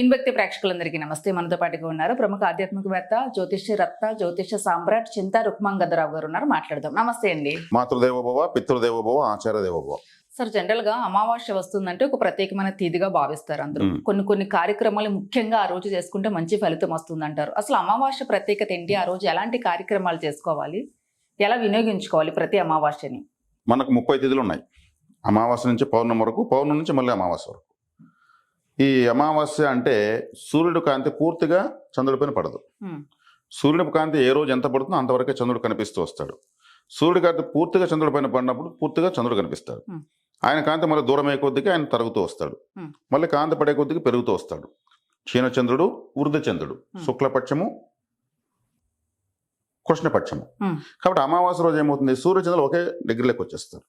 ఇన్భక్తి ప్రేక్షకులందరికీ నమస్తే. మనతో పాటుగా ఉన్నారు ప్రముఖ ఆధ్యాత్మికవేత్త జ్యోతిష్య రత్న జ్యోతిష్య సామ్రాట్ చింతా రుక్మాంగదరావు గారు ఉన్నారు. మాట్లాడదాం. నమస్తే అండి. మాతృదేవోభవ పితృదేవోభవ ఆచార్య దేవోభవ సార్ జనరల్గా అమావాస్య వస్తుందంటే ఒక ప్రత్యేకమైన తిథిగా భావిస్తారు అందరూ. కొన్ని కొన్ని కార్యక్రమాలు ముఖ్యంగా ఆ రోజు చేసుకుంటే మంచి ఫలితం వస్తుంది అంటారు అసలు అమావాస్య ప్రత్యేకత ఏంటి? ఆ రోజు ఎలాంటి కార్యక్రమాలు చేసుకోవాలి? ఎలా వినియోగించుకోవాలి ప్రతి అమావాస్యని? మనకు ముప్పై తిథులు ఉన్నాయి అమావాస్య నుంచి పౌర్ణమి వరకు పౌర్ణమి నుంచి మళ్ళీ అమావాస్య వరకు. ఈ అమావాస్య అంటే సూర్యుడు కాంతి పూర్తిగా చంద్రుడిపైన పడదు. సూర్యుడి కాంతి ఏ రోజు ఎంత పడుతుందో అంతవరకే చంద్రుడు కనిపిస్తూ వస్తాడు సూర్యుడి కాంతి పూర్తిగా చంద్రుడి పైన పడినప్పుడు పూర్తిగా చంద్రుడు కనిపిస్తాడు. ఆయన కాంతి మళ్ళీ దూరం అయ్యే కొద్దికి ఆయన తరుగుతూ వస్తాడు. మళ్ళీ కాంతి పడే కొద్దికి పెరుగుతూ వస్తాడు క్షీణచంద్రుడు వృద్ధచంద్రుడు. శుక్లపక్షము కృష్ణపక్షము. కాబట్టి అమావాస్య రోజు ఏమవుతుంది సూర్యచంద్రులు ఒకే డిగ్రీలోకి వచ్చేస్తారు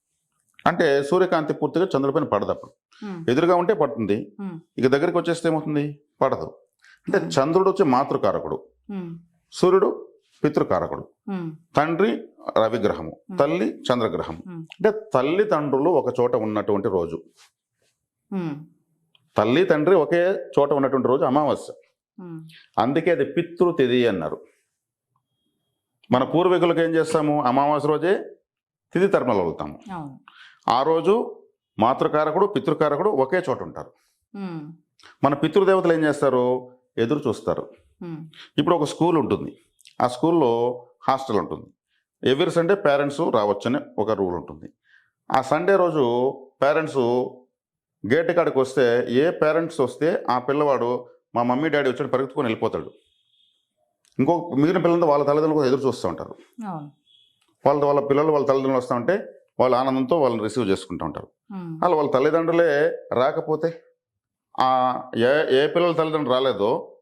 అంటే సూర్యకాంతి పూర్తిగా చంద్రుడిపైన పడదు అప్పుడు. ఎదురుగా ఉంటే పడుతుంది. ఇక దగ్గరికి వచ్చేస్తే ఏమవుతుంది పడదు అంటే. చంద్రుడు వచ్చి మాతృకారకుడు. సూర్యుడు పితృకారకుడు. తండ్రి రవిగ్రహము. తల్లి చంద్రగ్రహము. అంటే తల్లి తండ్రులు ఒక చోట ఉన్నటువంటి రోజు. తల్లి తండ్రి ఒకే చోట ఉన్నటువంటి రోజు అమావాస్య. అందుకే అది పితృ తిథి అన్నారు మన పూర్వీకులకు ఏం చేస్తాము అమావాస్య రోజే తిథి తర్మలు వెళ్తాము ఆ రోజు మాతృకారకుడు పితృకారకుడు ఒకే చోట ఉంటారు. మన పితృదేవతలు ఏం చేస్తారు? ఎదురు చూస్తారు. ఇప్పుడు ఒక స్కూల్ ఉంటుంది. ఆ స్కూల్లో హాస్టల్ ఉంటుంది. ఎవ్రీ సండే పేరెంట్స్ రావచ్చని ఒక రూల్ ఉంటుంది. ఆ సండే రోజు పేరెంట్స్ గేట్ కాడికి వస్తే ఏ పేరెంట్స్ వస్తే ఆ పిల్లవాడు మా మమ్మీ డాడీ వచ్చి పరిగెత్తుకొని వెళ్ళిపోతాడు. ఇంకో మిగిలిన పిల్లలతో వాళ్ళ తల్లిదండ్రులు కూడా ఎదురు చూస్తూ ఉంటారు. అవును. వాళ్ళ వాళ్ళ పిల్లలు వాళ్ళ తల్లిదండ్రులు వస్తూ ఉంటే వాళ్ళ ఆనందంతో వాళ్ళని రిసీవ్ చేసుకుంటూ ఉంటారు. అలా వాళ్ళ తల్లిదండ్రులే రాకపోతే ఆ ఏ ఏ పిల్లల తల్లిదండ్రులు రాలేదో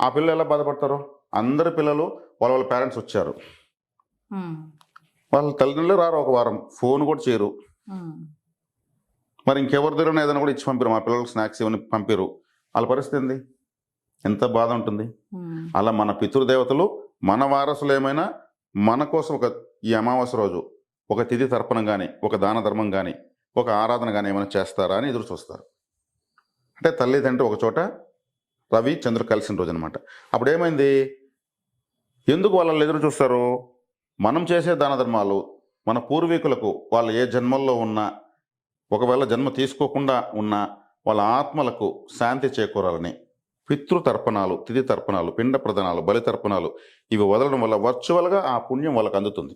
ఆ పిల్లలు ఎలా బాధపడతారు? అందరి పిల్లలు వాళ్ళ వాళ్ళ పేరెంట్స్ వచ్చారు. వాళ్ళ తల్లిదండ్రులు రారు ఒక వారం. ఫోన్ కూడా చేయరు. మరి ఇంకెవరి దగ్గర ఏదైనా కూడా ఇచ్చి పంపారు. మా పిల్లలకు స్నాక్స్ ఇవన్నీ పంపారు. వాళ్ళ పరిస్థితి ఏంది? ఎంత బాధ ఉంటుంది. అలా మన పితృదేవతలు మన వారసులు ఏమైనా మన కోసం ఒక ఈ అమావాస్య రోజు ఒక తిథి తర్పణం కానీ ఒక దాన ధర్మం కానీ ఒక ఆరాధన కానీ ఏమైనా చేస్తారా అని ఎదురు చూస్తారు. అంటే తల్లిదండ్రి ఒక చోట రవి చంద్రుడు కలిసిన రోజు అనమాట అప్పుడు ఏమైంది? ఎందుకు వాళ్ళు ఎదురు చూస్తారు? మనం చేసే దాన ధర్మాలు మన పూర్వీకులకు వాళ్ళు ఏ జన్మల్లో ఉన్నా ఒకవేళ జన్మ తీసుకోకుండా ఉన్న వాళ్ళ ఆత్మలకు శాంతి చేకూరాలని పితృతర్పణాలు తిథి తర్పణాలు పిండ ప్రదానాలు బలి తర్పణాలు ఇవి వదలడం వల్ల వర్చువల్గా ఆ పుణ్యం వాళ్ళకి అందుతుంది.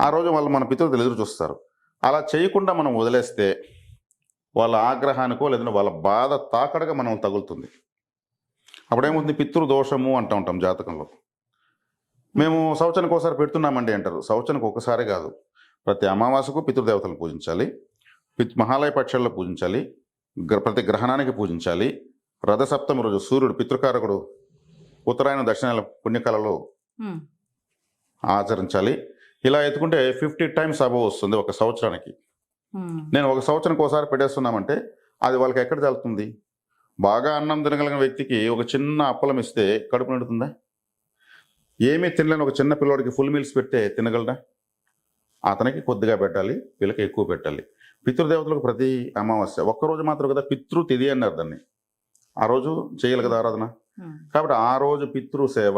ఆ రోజు వాళ్ళు మన పితృతులు ఎదురు చూస్తారు. అలా చేయకుండా మనం వదిలేస్తే వాళ్ళ ఆగ్రహానికో లేదంటే వాళ్ళ బాధ తాకడగా మనం తగులుతుంది. అప్పుడేమవుతుంది పితృదోషము అంటూ ఉంటాం జాతకంలో. మేము సంవత్సరానికి ఒకసారి పెడుతున్నామండి అంటారు. సంవత్సరానికి ఒకసారి కాదు. ప్రతి అమావాస్యకు పితృదేవతలను పూజించాలి. పిత్ మహాలయ పక్షాల్లో పూజించాలి. గ్ర- ప్రతి గ్రహణానికి పూజించాలి. రథసప్తమి రోజు సూర్యుడు పితృకారకుడు ఉత్తరాయణ దక్షిణాల పుణ్యకాలలో మ్మ్. ఆచరించాలి. ఇలా ఎత్తుకుంటే ఫిఫ్టీ టైమ్స్ అబవ్ వస్తుంది ఒక సంవత్సరానికి. నేను ఒక సంవత్సరానికి ఒకసారి పెట్టేస్తున్నామంటే అది వాళ్ళకి ఎక్కడ తగులుతుంది? బాగా అన్నం తినగలిగిన వ్యక్తికి ఒక చిన్న అప్పలం ఇస్తే కడుపు నిండుతుందా? ఏమీ తినలేని ఒక చిన్న పిల్లోడికి ఫుల్ మీల్స్ పెడితే తినగలరా అతనికి కొద్దిగా పెట్టాలి వీళ్ళకి ఎక్కువ పెట్టాలి. పితృదేవతలకు ప్రతి అమావాస్య ఒక్కరోజు మాత్రం కదా పితృ తిథి అన్నారు దాన్ని. ఆ రోజు చేయాలి కదా ఆరాధన. కాబట్టి ఆ రోజు పితృ సేవ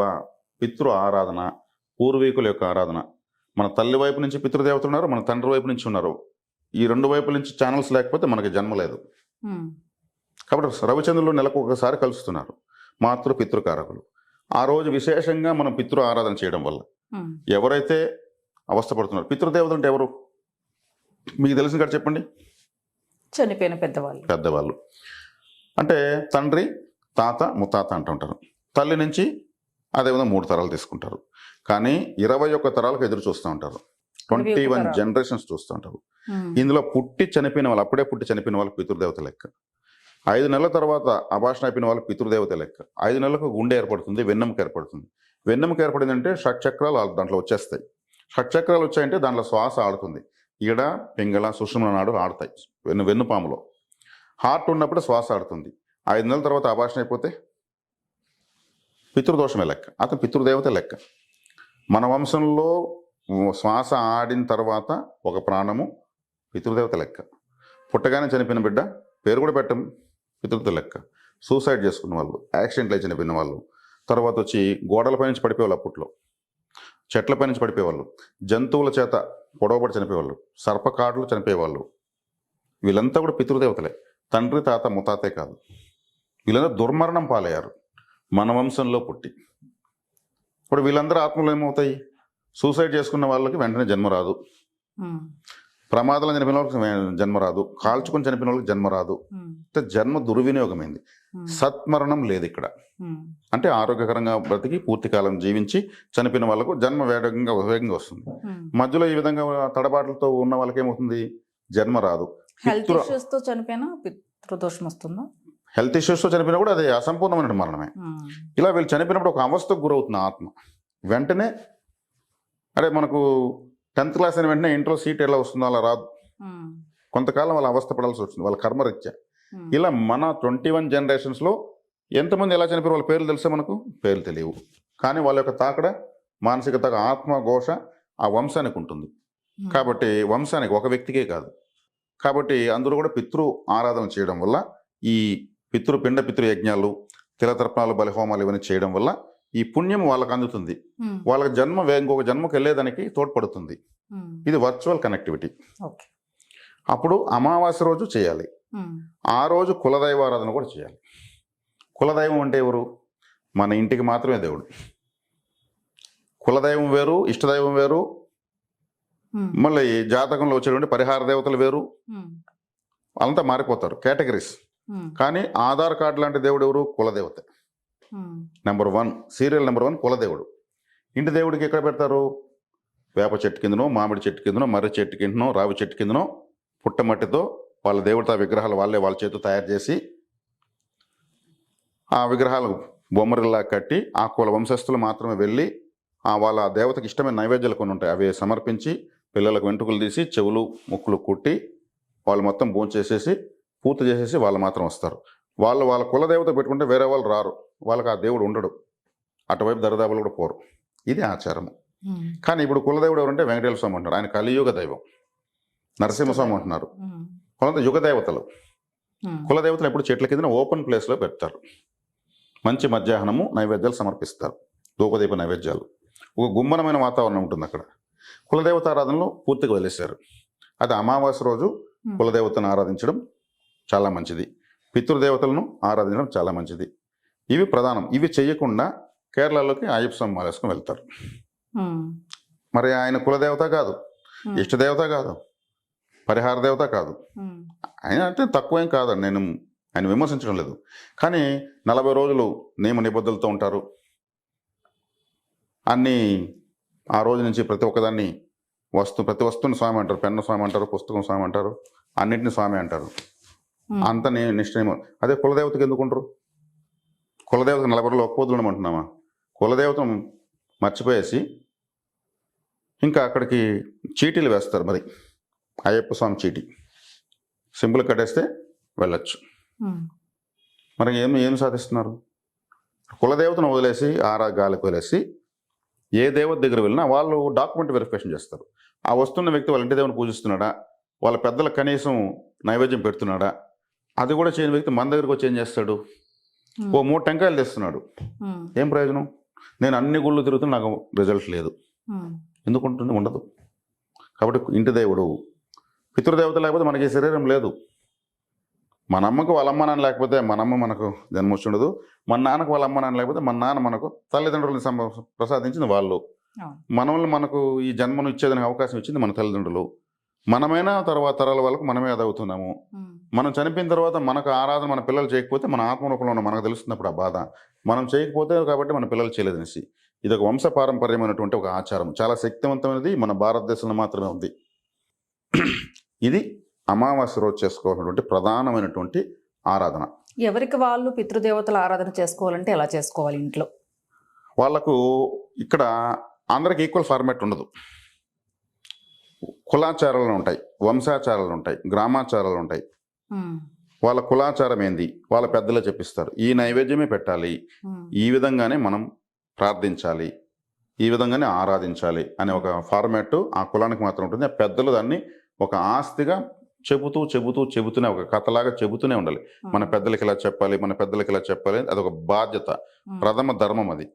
పితృ ఆరాధన పూర్వీకుల యొక్క ఆరాధన మన తల్లి వైపు నుంచి పితృదేవతలు ఉన్నారు మన తండ్రి వైపు నుంచి ఉన్నారు. ఈ రెండు వైపుల నుంచి ఛానల్స్ లేకపోతే మనకి జన్మ లేదు. కాబట్టి రవిచంద్రులు నెలకు ఒకసారి కలుస్తున్నారు మాతృ పితృకారకులు. ఆ రోజు విశేషంగా మనం పితృ ఆరాధన చేయడం వల్ల. ఎవరైతే అవస్థపడుతున్నారు పితృదేవతలు అంటే ఎవరు? మీకు తెలిసిన కాడ చెప్పండి. చనిపోయిన పెద్దవాళ్ళు. పెద్దవాళ్ళు. అంటే తండ్రి తాత ముత్తాత అంటుంటారు. తల్లి నుంచి అదేవిధంగా మూడు తరాలు తీసుకుంటారు. కానీ ఇరవై ఒక్క తరాలకు ఎదురు చూస్తూ ఉంటారు. Twenty one. జనరేషన్స్ చూస్తూ ఉంటారు. ఇందులో పుట్టి చనిపోయిన వాళ్ళు అప్పుడే పుట్టి చనిపోయిన వాళ్ళకి పితృదేవత లెక్క. ఐదు నెలల తర్వాత అభాషణ అయిపోయిన వాళ్ళకి పితృదేవత లెక్క. ఐదు నెలలకు గుండె ఏర్పడుతుంది వెన్నెముక ఏర్పడుతుంది. వెన్నెముక ఏర్పడిందంటే షట్చక్రాలు దాంట్లో వచ్చేస్తాయి. షట్చక్రాలు వచ్చాయంటే దాంట్లో శ్వాస ఆడుతుంది. ఈడ పింగళ సుషుమ్న నాడు ఆడతాయి. వెన్ను వెన్నుపాములో. హార్ట్ ఉన్నప్పుడు శ్వాస ఆడుతుంది. ఐదు నెలల తర్వాత అభాషణ అయిపోతే పితృదోషమే లెక్క. అతను పితృదేవత లెక్క. మన వంశంలో శ్వాస ఆడిన తర్వాత ఒక ప్రాణము పితృదేవత లెక్క. పుట్టగానే చనిపోయిన బిడ్డ పేరు కూడా పెట్టం పితృదేవత లెక్క. సూసైడ్ చేసుకున్న వాళ్ళు యాక్సిడెంట్లు చనిపోయిన వాళ్ళు. తర్వాత వచ్చి గోడలపై నుంచి పడిపోయేవాళ్ళు అప్పట్లో. చెట్లపై నుంచి పడిపోయేవాళ్ళు. జంతువుల చేత పొడవబడి చనిపోయేవాళ్ళు. సర్పకాడులు చనిపోయేవాళ్ళు. వీళ్ళంతా కూడా పితృదేవతలే. తండ్రి తాత ముతాతే కాదు. వీళ్ళంతా దుర్మరణం పాలయ్యారు. మన వంశంలో పుట్టి. ఇప్పుడు వీళ్ళందరూ ఆత్మలు ఏమవుతాయి? సూసైడ్ చేసుకున్న వాళ్ళకి వెంటనే జన్మ రాదు. ఉమ్, ప్రమాదాలను చనిపోయిన వాళ్ళకి జన్మ రాదు. కాల్చుకొని చనిపోయిన వాళ్ళకి జన్మ రాదు. అంటే జన్మ దుర్వినియోగమైంది. సత్మరణం లేదు ఇక్కడ. అంటే ఆరోగ్యకరంగా బ్రతికి పూర్తి కాలం జీవించి చనిపోయిన వాళ్ళకు జన్మ వేగంగా వేగంగా వస్తుంది. మధ్యలో ఈ విధంగా తడబాట్లతో ఉన్న వాళ్ళకి ఏమవుతుంది జన్మ రాదు. హెల్త్ పితృ ఇష్యూస్తో చనిపోయినా పితృదోషం వస్తుందా? హెల్త్ ఇష్యూస్తో చనిపోయినా కూడా అది అసంపూర్ణమైన మరణమే ఇలా వీళ్ళు చనిపోయినప్పుడు ఒక అవస్థకు గురవుతుంది ఆత్మ. వెంటనే అరే మనకు టెన్త్ క్లాస్ అయిన వెంటనే ఇంట్లో సీట్ ఎలా వస్తుందో అలా రాదు. కొంతకాలం వాళ్ళ అవస్థ పడాల్సి వస్తుంది వాళ్ళ కర్మరీత్యా ఇలా మన ట్వంటీ వన్ జనరేషన్స్లో ఎంతమంది ఎలా చనిపోయారు వాళ్ళ పేర్లు తెలుసా మనకు? పేర్లు తెలియవు. కానీ వాళ్ళ యొక్క తాకడ మానసిక తాక ఆత్మ ఘోష ఆ వంశానికి ఉంటుంది. కాబట్టి వంశానికి ఒక వ్యక్తికే కాదు. కాబట్టి అందరూ కూడా పితృ ఆరాధన చేయడం వల్ల ఈ పితృ పిండ పితృ యజ్ఞాలు తిలతర్పణాలు బలిహోమాలు ఇవన్నీ చేయడం వల్ల ఈ పుణ్యం వాళ్ళకి అందుతుంది. వాళ్ళకి జన్మ ఇంకొక జన్మకు వెళ్ళేదానికి తోడ్పడుతుంది. ఇది వర్చువల్ కనెక్టివిటీ. అప్పుడు అమావాస్య రోజు చేయాలి. ఆ రోజు కులదైవారాధన కూడా చేయాలి. కులదైవం అంటే ఎవరు? మన ఇంటికి మాత్రమే దేవుడు. కులదైవం వేరు ఇష్టదైవం వేరు. మళ్ళీ జాతకంలో వచ్చేటువంటి పరిహార దేవతలు వేరు. అంతా మారిపోతారు. కేటగిరీస్. కానీ ఆధార్ కార్డు లాంటి దేవుడు ఎవరు? కులదేవత. Number one serial number one కులదేవుడు. ఇంటి దేవుడికి ఎక్కడ పెడతారు? వేప చెట్టు కిందనో మామిడి చెట్టు కిందనో మర్రి చెట్టు కిందనో రావి చెట్టు కిందనో పుట్టమట్టితో వాళ్ళ దేవతా విగ్రహాలు వాళ్ళే వాళ్ళ చేతితో తయారు చేసి ఆ విగ్రహాలు బొమ్మరిల్లా కట్టి ఆ కుల వంశస్థులు మాత్రమే వెళ్ళి ఆ వాళ్ళ దేవతకి ఇష్టమైన నైవేద్యాలు కొన్ని ఉంటాయి. అవి సమర్పించి పిల్లలకు వెంట్రుకలు తీసి చెవులు ముక్కులు కుట్టి వాళ్ళు మొత్తం భోంచేసేసి పూర్తి చేసేసి వాళ్ళు మాత్రం వస్తారు. వాళ్ళు వాళ్ళ కులదేవత పెట్టుకుంటే వేరే వాళ్ళు రారు. వాళ్ళకి ఆ దేవుడు ఉండడు. అటువైపు దరిదాపులు కూడా పోరు. ఇది ఆచారము. కానీ ఇప్పుడు కులదేవుడు ఎవరంటే వెంకటేశ్వర స్వామి అంటారు ఆయన కలియుగ దైవం. నరసింహస్వామి అంటున్నారు. కొంత యుగ దేవతలు. కులదేవతలు ఎప్పుడు చెట్ల కింద ఓపెన్ ప్లేస్లో పెడతారు. మంచి మధ్యాహ్నము నైవేద్యాలు సమర్పిస్తారు. ధూపదీప నైవేద్యాలు. ఒక గుమ్మనమైన వాతావరణం ఉంటుంది అక్కడ. కులదేవత ఆరాధనలో పూర్తిగా వదిలేశారు. అది అమావాస్య రోజు కులదేవతను ఆరాధించడం చాలా మంచిది. పితృదేవతలను ఆరాధించడం చాలా మంచిది. ఇవి ప్రధానం. ఇవి చేయకుండా కేరళలోకి అయ్యప్ప స్వామి మాలేసుకుని వెళ్తారు. మరి ఆయన కులదేవత కాదు. ఇష్టదేవత కాదు. పరిహార దేవత కాదు. ఆయన అంటే తక్కువేం కాదండి. నేను ఆయన విమర్శించడం లేదు. కానీ నలభై రోజులు నియమ నిబద్ధులతో ఉంటారు. అన్నీ ఆ రోజు నుంచి ప్రతి ఒక్కదాన్ని వస్తు ప్రతి వస్తువుని స్వామి అంటారు. పెన్ను స్వామి అంటారు. పుస్తకం స్వామి అంటారు. అన్నింటిని స్వామి అంటారు. అంత ని- నిశ్చయము. అదే కులదేవతకి ఎందుకుంటారు? కులదేవత నలభై రోజులు ఒక్క అంటున్నామా కులదేవతను మర్చిపోయేసి ఇంకా అక్కడికి చీటీలు వేస్తారు మరి. అయ్యప్ప స్వామి చీటీ. సింపుల్ కట్టేస్తే వెళ్ళొచ్చు. మరి ఏం ఏం సాధిస్తున్నారు? కులదేవతను వదిలేసి ఆరా గాలికి వదిలేసి ఏ దేవత దగ్గర వెళ్ళినా వాళ్ళు డాక్యుమెంట్ వెరిఫికేషన్ చేస్తారు. ఆ వస్తున్న వ్యక్తి వాళ్ళ ఇంటి దేవుని పూజిస్తున్నాడా? వాళ్ళ పెద్దలకు కనీసం నైవేద్యం పెడుతున్నాడా? అది కూడా చేయని వ్యక్తి మన దగ్గరకు వచ్చి ఏం చేస్తాడు? ఓ మూడు టెంకాయలు తెస్తున్నాడు. ఏం ప్రయోజనం? నేను అన్ని గుళ్ళు తిరుగుతున్నా నాకు రిజల్ట్ లేదు. ఎందుకు ఉంటుంది? ఉండదు. కాబట్టి ఇంటి దేవుడు పితృదేవత లేకపోతే మనకి శరీరం లేదు. మన అమ్మకు వాళ్ళ అమ్మ నాన్న లేకపోతే మన అమ్మ మనకు జన్మ వచ్చి ఉండదు. మన నాన్నకు వాళ్ళ అమ్మ నాన్న లేకపోతే మన నాన్న మనకు తల్లిదండ్రులను ప్రసాదించింది వాళ్ళు. మనల్ని మనకు ఈ జన్మను ఇచ్చేదానికి అవకాశం ఇచ్చింది మన తల్లిదండ్రులు. మనమైనా తర్వాత తరాల వాళ్ళకు మనమే అది అవుతున్నాము ఉమ్, మనం చనిపోయిన తర్వాత మనకు ఆరాధన మన పిల్లలు చేయకపోతే మన ఆత్మరూపంలో ఉన్న మనకు తెలుస్తున్నప్పుడు ఆ బాధ. మనం చేయకపోతే కాబట్టి మన పిల్లలు చేయలేదనేసి. ఇది ఒక వంశ పారంపర్యమైనటువంటి ఒక ఆచారం. చాలా శక్తివంతమైనది మన భారతదేశంలో మాత్రమే ఉంది. ఇది అమావాస్య రోజు చేసుకోవాల్సినటువంటి ప్రధానమైనటువంటి ఆరాధన. ఎవరికి వాళ్ళు పితృదేవతల ఆరాధన చేసుకోవాలంటే ఎలా చేసుకోవాలి ఇంట్లో? వాళ్ళకు ఇక్కడ అందరికి ఈక్వల్ ఫార్మాట్ ఉండదు. కులాచారాలు ఉంటాయి వంశాచారాలు ఉంటాయి గ్రామాచారాలు ఉంటాయి వాళ్ళ కులాచారం ఏంది వాళ్ళ పెద్దలే చెప్పిస్తారు. ఈ నైవేద్యమే పెట్టాలి. ఈ విధంగానే మనం ప్రార్థించాలి. ఈ విధంగానే ఆరాధించాలి అనే ఒక ఫార్మాట్ ఆ కులానికి మాత్రం ఉంటుంది. ఆ పెద్దలు దాన్ని ఒక ఆస్తిగా చెబుతూ చెబుతూ చెబుతూనే ఒక కథలాగా చెబుతూనే ఉండాలి. మన పెద్దలకి ఇలా చెప్పాలి మన పెద్దలకి ఇలా చెప్పాలి అదొక బాధ్యత. ఉమ్, ప్రథమ ధర్మం అది.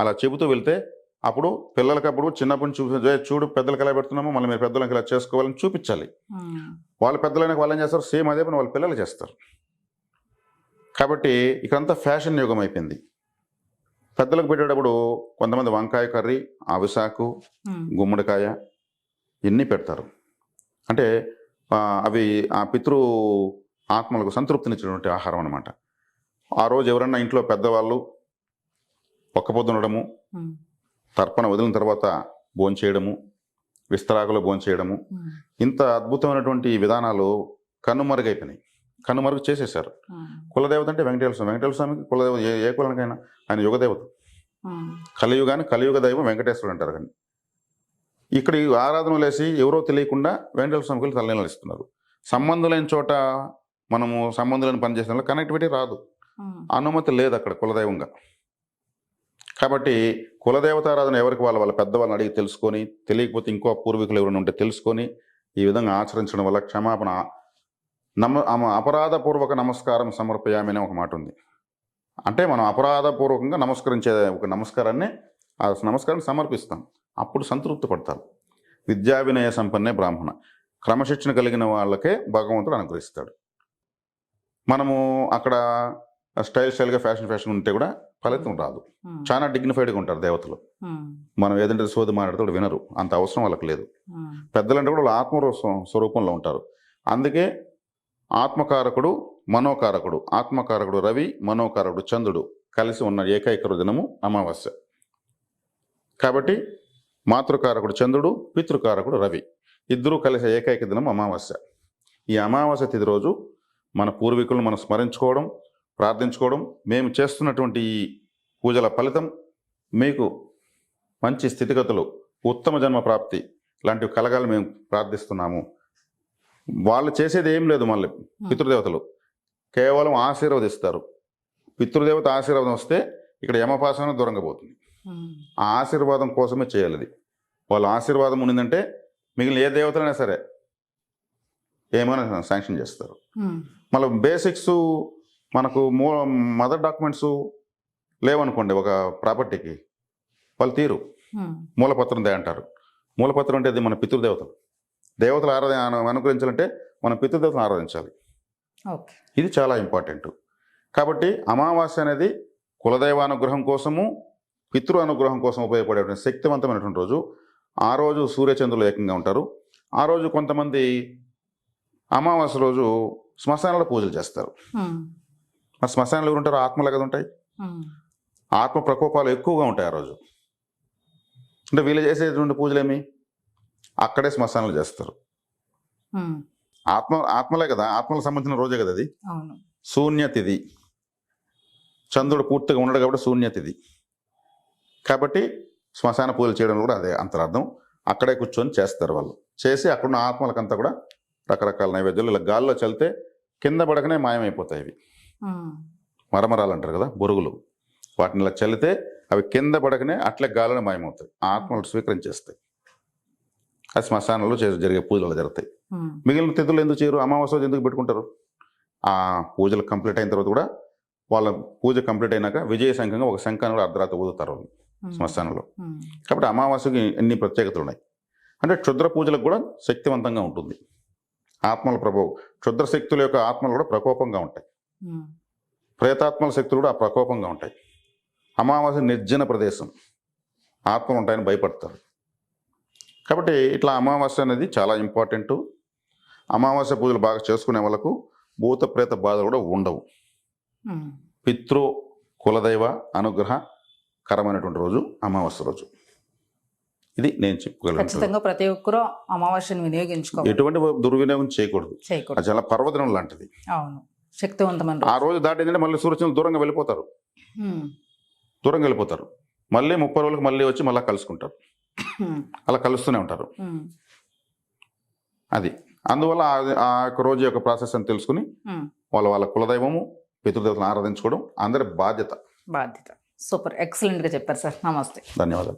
అలా చెబుతూ వెళ్తే అప్పుడు పిల్లలకి అప్పుడు చిన్నప్పటి నుంచి చూపి "ఏ, చూడు పెద్దలకి ఎలా పెడుతున్నామో మళ్ళీ మీరు పెద్దలకి ఇలా చేసుకోవాలని చూపించాలి. వాళ్ళ పెద్దలైన వాళ్ళు ఏం చేస్తారు? సేమ్ అదే పని వాళ్ళ పిల్లలు చేస్తారు. కాబట్టి ఇక్కడంతా ఫ్యాషన్ యుగం అయిపోయింది. పెద్దలకు పెట్టేటప్పుడు కొంతమంది వంకాయ కర్రీ అవిసాకు గుమ్మడికాయ ఇన్ని పెడతారు. అంటే అవి ఆ పితృ ఆత్మలకు సంతృప్తినిచ్చినటువంటి ఆహారం అనమాట ఆ రోజు ఎవరన్నా ఇంట్లో పెద్దవాళ్ళు ఒక్క పొద్దునడము తర్పణ వదిలిన తర్వాత భోంచేయడము విస్తరాకులో భోంచేయడము ఇంత అద్భుతమైనటువంటి విధానాలు కనుమరుగైపోయినాయి. కనుమరుగు చేసేసారు కులదేవత అంటే వెంకటేశ్వర స్వామి. వెంకటేశ్వర స్వామికి కులదేవత ఏ ఏ కులానికైనా ఆయన యుగదేవత. కలియుగాని కలియుగ దైవం వెంకటేశ్వరుడు అంటారు కానీ. ఇక్కడ ఈ ఆరాధనలు వేసి ఎవరో తెలియకుండా వెంకటేశ్వర స్వామికి తలనీళ్ళు ఇస్తున్నారు. సంబంధం లేని చోట మనము సంబంధం పని చేసిన కనెక్టివిటీ రాదు. అనుమతి లేదు అక్కడ కులదైవంగా. కాబట్టి కులదేవతారాధన ఎవరికి వాళ్ళ వాళ్ళ పెద్దవాళ్ళని అడిగి తెలుసుకొని తెలియకపోతే ఇంకో పూర్వీకులు ఎవరైనా ఉంటే తెలుసుకొని ఈ విధంగా ఆచరించడం వల్ల క్షమాపణ నమ ఆమె అపరాధపూర్వక నమస్కారం సమర్పయామి అనే ఒక మాట ఉంది. అంటే మనం అపరాధపూర్వకంగా నమస్కరించే ఒక నమస్కారాన్ని ఆ నమస్కారం సమర్పిస్తాం. అప్పుడు సంతృప్తి పడతారు. విద్యా వినయ సంపన్నే బ్రాహ్మణ. క్రమశిక్షణ కలిగిన వాళ్ళకే భగవంతుడు అనుగ్రహిస్తాడు. మనము అక్కడ స్టైల్ స్టైల్గా ఫ్యాషన్ ఫ్యాషన్ ఉంటే కూడా ఫలితం రాదు. ఉమ్, చాలా డిగ్నిఫైడ్గా ఉంటారు దేవతలు. ఉమ్, మనం ఏదంటే సోది మాట్లాడితే కూడా వినరు. అంత అవసరం వాళ్ళకి లేదు. పెద్దలంటే కూడా వాళ్ళు ఆత్మ రూప- స్వరూపంలో ఉంటారు. అందుకే ఆత్మకారకుడు మనోకారకుడు ఆత్మకారకుడు రవి మనోకారకుడు చంద్రుడు కలిసి ఉన్న ఏకైక దినము అమావాస్య. కాబట్టి మాతృకారకుడు చంద్రుడు పితృకారకుడు రవి. ఇద్దరూ కలిసే ఏకైక దినం అమావాస్య. ఈ అమావాస్య తిథి రోజు మన పూర్వీకులను మనం స్మరించుకోవడం ప్రార్థించుకోవడం మేము చేస్తున్నటువంటి ఈ పూజల ఫలితం మీకు మంచి స్థితిగతులు ఉత్తమ జన్మ ప్రాప్తి లాంటివి కలగాలి మేము ప్రార్థిస్తున్నాము. వాళ్ళు చేసేది ఏం లేదు మళ్ళీ పితృదేవతలు. కేవలం ఆశీర్వదిస్తారు. పితృదేవత ఆశీర్వాదం వస్తే ఇక్కడ యమపాసన దూరంగా పోతుంది ఉమ్, ఆ ఆశీర్వాదం కోసమే చేయాలి అది. వాళ్ళ ఆశీర్వాదం ఉన్నిందంటే మిగిలిన ఏ దేవతలైనా సరే ఏమైనా శాంక్షన్ చేస్తారు. మళ్ళీ బేసిక్స్ మనకు మూ మదర్ డాక్యుమెంట్స్ లేవనుకోండి ఒక ప్రాపర్టీకి వాళ్ళు తీరు. మూలపత్రం దే అంటారు మూలపత్రం అంటే అది మన పితృదేవతలు. దేవతలు ఆరాధన అనుగ్రహించాలంటే మన పితృదేవతలను ఆరాధించాలి. ఇది చాలా ఇంపార్టెంట్. కాబట్టి అమావాస్య అనేది కులదైవ అనుగ్రహం కోసము పితృ అనుగ్రహం కోసం ఉపయోగపడేటువంటి శక్తివంతమైనటువంటి రోజు. ఆ రోజు సూర్యచంద్రులు ఏకంగా ఉంటారు. ఆ రోజు కొంతమంది అమావాస్య రోజు శ్మశానంలో పూజలు చేస్తారు. ఆ శ్మశానంలో ఎవరు ఉంటారు ఆత్మలు కదా ఉంటాయి. ఆత్మ ప్రకోపాలు ఎక్కువగా ఉంటాయి ఆ రోజు. అంటే వీళ్ళు చేసేటువంటి పూజలేమి అక్కడే శ్మశానాలు చేస్తారు. ఆత్మ ఆత్మలే కదా ఆత్మలకు సంబంధించిన రోజే కదా అది. అవును. శూన్యతిథి. చంద్రుడు పూర్తిగా ఉండడు కాబట్టి శూన్యతిథి. కాబట్టి శ్మశాన పూజలు చేయడం కూడా అదే అంతరార్థం. అక్కడే కూర్చొని చేస్తారు వాళ్ళు. చేసి అక్కడున్న ఆత్మలకంతా కూడా రకరకాల నైవేద్యాలు ఇలా గాల్లో చల్లితే కింద పడకనే మాయమైపోతాయి ఇవి మరమరాలు అంటారు కదా బొరుగులు. వాటిని ఇలా చల్లితే అవి కింద పడకనే అట్లే గాలిలో మాయమవుతాయి ఆత్మలు స్వీకరించేస్తాయి. అది శ్మశానంలో చే- జరిగే పూజలు జరుగుతాయి. మిగిలిన తిథులు ఎందుకు చేయరు? అమావాస్య ఎందుకు పెట్టుకుంటారు? ఆ పూజలు కంప్లీట్ అయిన తర్వాత కూడా వాళ్ళ పూజ కంప్లీట్ అయినాక విజయ శంఖంగా ఒక శంఖాన్ని కూడా అర్ధరాత్రి ఊదుతారు వాళ్ళు శ్మశానంలో. కాబట్టి అమావాస్యకి ఎన్ని ప్రత్యేకతలు ఉన్నాయి? అంటే క్షుద్ర పూజలకు కూడా శక్తివంతంగా ఉంటుంది. ఆత్మల ప్రభావం క్షుద్ర శక్తుల యొక్క ఆత్మలు కూడా ప్రకోపంగా ఉంటాయి. ప్రేతాత్మల శక్తులు కూడా ప్రకోపంగా ఉంటాయి. అమావాస్య నిర్జన ప్రదేశం. ఆత్మలు ఉంటాయని భయపడతారు. కాబట్టి ఇట్లా అమావాస్య అనేది చాలా ఇంపార్టెంట్. అమావాస్య పూజలు బాగా చేసుకునే వాళ్ళకు భూత ప్రేత బాధలు కూడా ఉండవు. ఉమ్. పితృ కులదైవ అనుగ్రహకరమైనటువంటి రోజు అమావాస్య రోజు. ఇది నేను చెప్పుకోగలను ఖచ్చితంగా ప్రతి ఒక్కరూ అమావాస్యను వినియోగించుకోవాలి. ఎటువంటి దుర్వినియోగం చేయకూడదు. చేయకూడదు. అది చాలా పర్వదినం లాంటిది. అవును. శక్తివంతమైన ఆ రోజు. దాటిందంటే మళ్ళీ సూర్యచంద్రులు దూరంగా వెళ్ళిపోతారు. దూరంగా వెళ్ళిపోతారు. మళ్ళీ ముప్పై రోజులకు మళ్ళీ వచ్చి మళ్ళీ కలుసుకుంటారు. అలా కలుస్తూనే ఉంటారు. అది. అందువల్ల ఆ- యొక్క రోజు యొక్క ప్రాసెస్ అని తెలుసుకుని. వాళ్ళ వాళ్ళ కులదైవము పితృదేవతలను ఆరాధించుకోవడం అందరి బాధ్యత. బాధ్యత. సూపర్. ఎక్సలెంట్గా చెప్పారు సార్. నమస్తే. ధన్యవాదాలు.